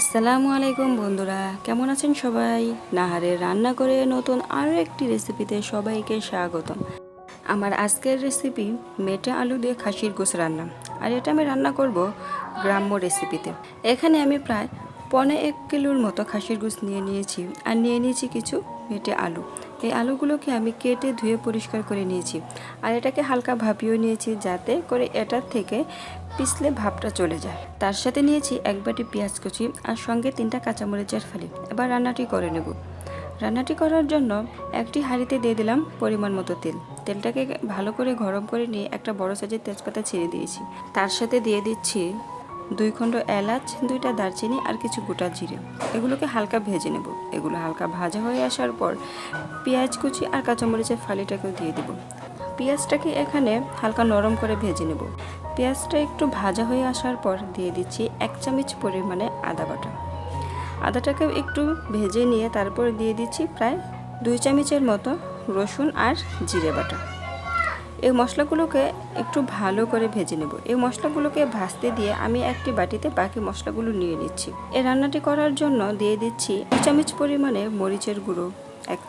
আসসালামু আলাইকুম বন্ধুরা, কেমন আছেন সবাই? নাহারে রান্না করে নতুন আরও একটি রেসিপিতে সবাইকে স্বাগতম। আমার আজকের রেসিপি মেটা আলু দিয়ে খাসির গোস রান্না। আর এটা আমি রান্না করব গ্রাম্য রেসিপিতে। এখানে আমি প্রায় পনে এক কিলোর মতো খাসির গোস নিয়ে নিয়েছি আর নিয়ে নিয়েছি কিছু মেটে আলু। এই আলুগুলোকে আমি কেটে ধুয়ে পরিষ্কার করে নিয়েছি আর এটাকে হালকা ভাপিয়েও নিয়েছি যাতে করে এটার থেকে পিছলে ভাবটা চলে যায়। তার সাথে নিয়েছি এক বাটি পেঁয়াজ কুচি আর সঙ্গে তিনটা কাঁচামরিচের ফালি। এবার রান্নাটি করে নেব। রান্নাটি করার জন্য একটি হাঁড়িতে দিয়ে দিলাম পরিমাণ মতো তেল। তেলটাকে ভালো করে গরম করে নিয়ে একটা বড় সাইজের তেজপাতা ছেড়ে দিয়েছি। তার সাথে দিয়ে দিচ্ছি দুই খণ্ড এলাচ, দুইটা দারচিনি আর কিছু গোটা জিরে। এগুলোকে হালকা ভেজে নেব। এগুলো হালকা ভাজা হয়ে আসার পর পেঁয়াজ কুচি আর কাঁচামরিচের ফালিটাকেও দিয়ে দিব। পেঁয়াজটাকে এখানে হালকা নরম করে ভেজে নেব। পেঁয়াজটা একটু ভাজা হয়ে আসার পর দিয়ে দিচ্ছি এক চামচ পরিমাণে আদা বাটা। আদাটাকে একটু ভেজে নিয়ে তারপর দিয়ে দিচ্ছি প্রায় দুই চামচের মতো রসুন আর জিরে বাটা। এই মশলাগুলোকে একটু ভালো করে ভেজে নেব। এই মশলাগুলোকে ভাজতে দিয়ে আমি একটি বাটিতে বাকি মশলাগুলো নিয়ে নিচ্ছি। এই রান্নাটি করার জন্য দিয়ে দিচ্ছি দু চামচ পরিমাণে মরিচের গুঁড়ো, এক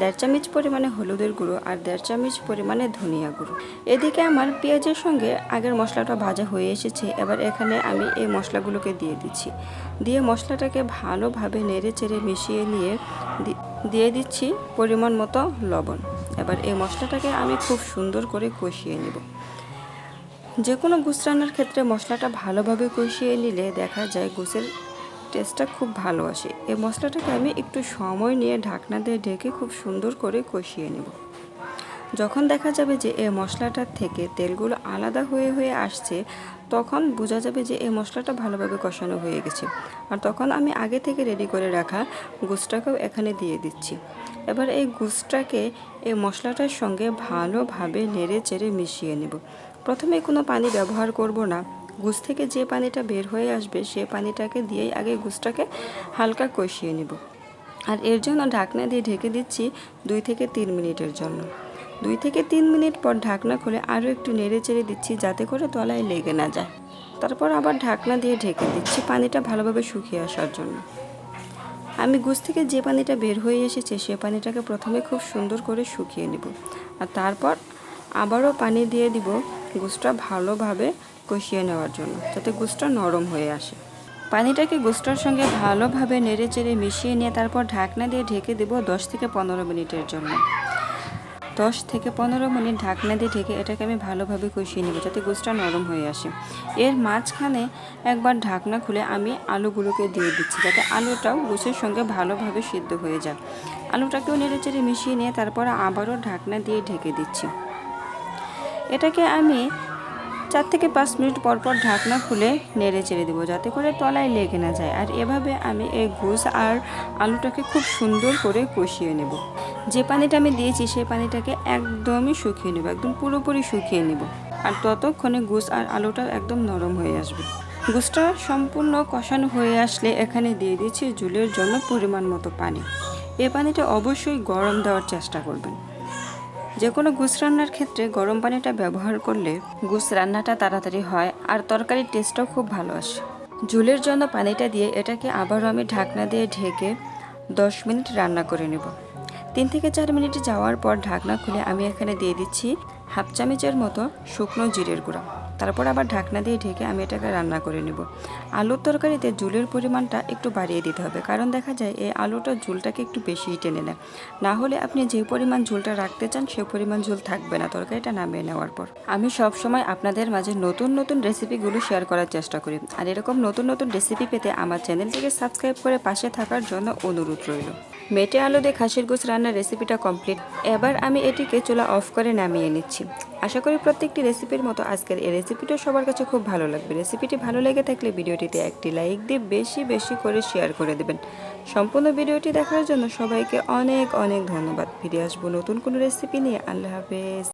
দেড় চামচ পরিমাণে হলুদের গুঁড়ো আর দেড় চামচ পরিমাণে ধনিয়া গুঁড়ো। এদিকে আমার পেঁয়াজের সঙ্গে আগের মশলাটা ভাজা হয়ে এসেছে, এবার এখানে আমি এই মশলাগুলোকে দিয়ে দিচ্ছি। দিয়ে মশলাটাকে ভালোভাবে নেড়ে চেড়ে মিশিয়ে নিয়ে দিয়ে দিচ্ছি পরিমাণ মতো লবণ। এবার এই মশলাটাকে আমি খুব সুন্দর করে কষিয়ে নেব। যে কোনো গুস রান্নার ক্ষেত্রে মশলাটা ভালোভাবে কষিয়ে নিলে দেখা যায় গুসের টেস্টটা খুব ভালো আসে। এই মশলাটাকে আমি একটু সময় নিয়ে ঢাকনা দিয়ে ঢেকে খুব সুন্দর করে কষিয়ে নেব। যখন দেখা যাবে যে এই মশলাটার থেকে তেলগুলো আলাদা হয়ে হয়ে আসছে তখন বোঝা যাবে যে এই মশলাটা ভালোভাবে কষানো হয়ে গেছে। আর তখন আমি আগে থেকে রেডি করে রাখা গুসটাকেও এখানে দিয়ে দিচ্ছি। এবার এই গুসটাকে এই মশলাটার সঙ্গে ভালোভাবে নেড়ে চেড়ে মিশিয়ে নেব। প্রথমে কোনো পানি ব্যবহার করব না। গুস থেকে যে পানিটা বের হয়ে আসবে, সে পানিটাকে দিয়েই আগে গুসটাকে হালকা কষিয়ে নেব। আর এর জন্য ঢাকনা দিয়ে ঢেকে দিচ্ছি দুই থেকে তিন মিনিটের জন্য। দুই থেকে তিন মিনিট পর ঢাকনা খুলে আরও একটু নেড়ে চেড়ে দিচ্ছি যাতে করে তলায় লেগে না যায়। তারপর আবার ঢাকনা দিয়ে ঢেকে দিচ্ছি পানিটা ভালোভাবে শুকিয়ে আসার জন্য। আমি গুছ থেকে যে পানিটা বের হয়ে এসেছে সে পানিটাকে প্রথমে খুব সুন্দর করে শুকিয়ে নেব। আর তারপর আবারও পানি দিয়ে দিব গুছটা ভালোভাবে কষিয়ে নেওয়ার জন্য, যাতে গুছটা নরম হয়ে আসে। পানিটাকে গুছটার সঙ্গে ভালোভাবে নেড়ে চেড়ে মিশিয়ে নিয়ে তারপর ঢাকনা দিয়ে ঢেকে দেবো দশ থেকে পনেরো মিনিটের জন্য। দশ থেকে পনেরো মিনিট ঢাকনা দিয়ে ঢেকে এটাকে আমি ভালোভাবে কষিয়ে নেব যাতে গোসটা নরম হয়ে আসে। এর মাঝখানে একবার ঢাকনা খুলে আমি আলুগুলোকে দিয়ে দিচ্ছি যাতে আলুটাও গোসের সঙ্গে ভালোভাবে সিদ্ধ হয়ে যায়। আলুটাকেও নেড়ে চেড়ে মিশিয়ে নিয়ে তারপর আবারও ঢাকনা দিয়ে ঢেকে দিচ্ছি। এটাকে আমি চার থেকে পাঁচ মিনিট পর পর ঢাকনা খুলে নেড়ে চেড়ে দেবো, যাতে করে তলায় লেগে না যায়। আর এভাবে আমি এই ঘুষ আর আলুটাকে খুব সুন্দর করে কষিয়ে নেব। যে পানিটা আমি দিয়েছি, সেই পানিটাকে একদমই শুকিয়ে নেব, একদম পুরোপুরি শুকিয়ে নেব। আর ততক্ষণে গুস আর আলুটা একদম নরম হয়ে আসবে। গুসটা সম্পূর্ণ কষানো হয়ে আসলে এখানে দিয়ে দিচ্ছি জুলের জন্য পরিমাণ মতো পানি। এ পানিটা অবশ্যই গরম দেওয়ার চেষ্টা করবেন। যে কোনো গুস রান্নার ক্ষেত্রে গরম পানিটা ব্যবহার করলে গুস রান্নাটা তাড়াতাড়ি হয় আর তরকারির টেস্টটাও খুব ভালো আসে। ঝুলের জন্য পানিটা দিয়ে এটাকে আবারও আমি ঢাকনা দিয়ে ঢেকে দশ মিনিট রান্না করে নেব। তিন থেকে চার মিনিট যাওয়ার পর ঢাকনা খুলে আমি এখানে দিয়ে দিচ্ছি হাফ চামচের মতো শুকনো জিরের গুঁড়া। তারপর আবার ঢাকনা দিয়ে ঢেকে আমি এটাকে রান্না করে নেব। আলুর তরকারিতে জুলের পরিমাণটা একটু বাড়িয়ে দিতে হবে, কারণ দেখা যায় এই আলুটা ঝুলটাকে একটু বেশিই টেনে নেয়। না হলে আপনি যে পরিমাণ ঝুলটা রাখতে চান সে পরিমাণ ঝুল থাকবে না, তরকারিটা নামিয়ে নেওয়ার পর। আমি সব সময় আপনাদের মাঝে নতুন নতুন রেসিপিগুলো শেয়ার করার চেষ্টা করি। আর এরকম নতুন নতুন রেসিপি পেতে আমার চ্যানেলটিকে সাবস্ক্রাইব করে পাশে থাকার জন্য অনুরোধ রইল। মেটে আলু দিয়ে খাসির গোস রান্নার রেসিপিটা কমপ্লিট। এবার আমি এটিকে চুলা অফ করে নামিয়ে নিচ্ছি। আশা করি প্রত্যেকটি রেসিপির মতো আজকের এই রেসিপিটা সবার কাছে খুব ভালো লাগবে। রেসিপিটি ভালো লেগে থাকলে ভিডিওটিতে একটি লাইক দিয়ে বেশি বেশি করে শেয়ার করে দেবেন। সম্পূর্ণ ভিডিওটি দেখার জন্য সবাইকে অনেক অনেক ধন্যবাদ। ফিরে আসব নতুন কোনো রেসিপি নিয়ে। আল্লাহ হাফেজ।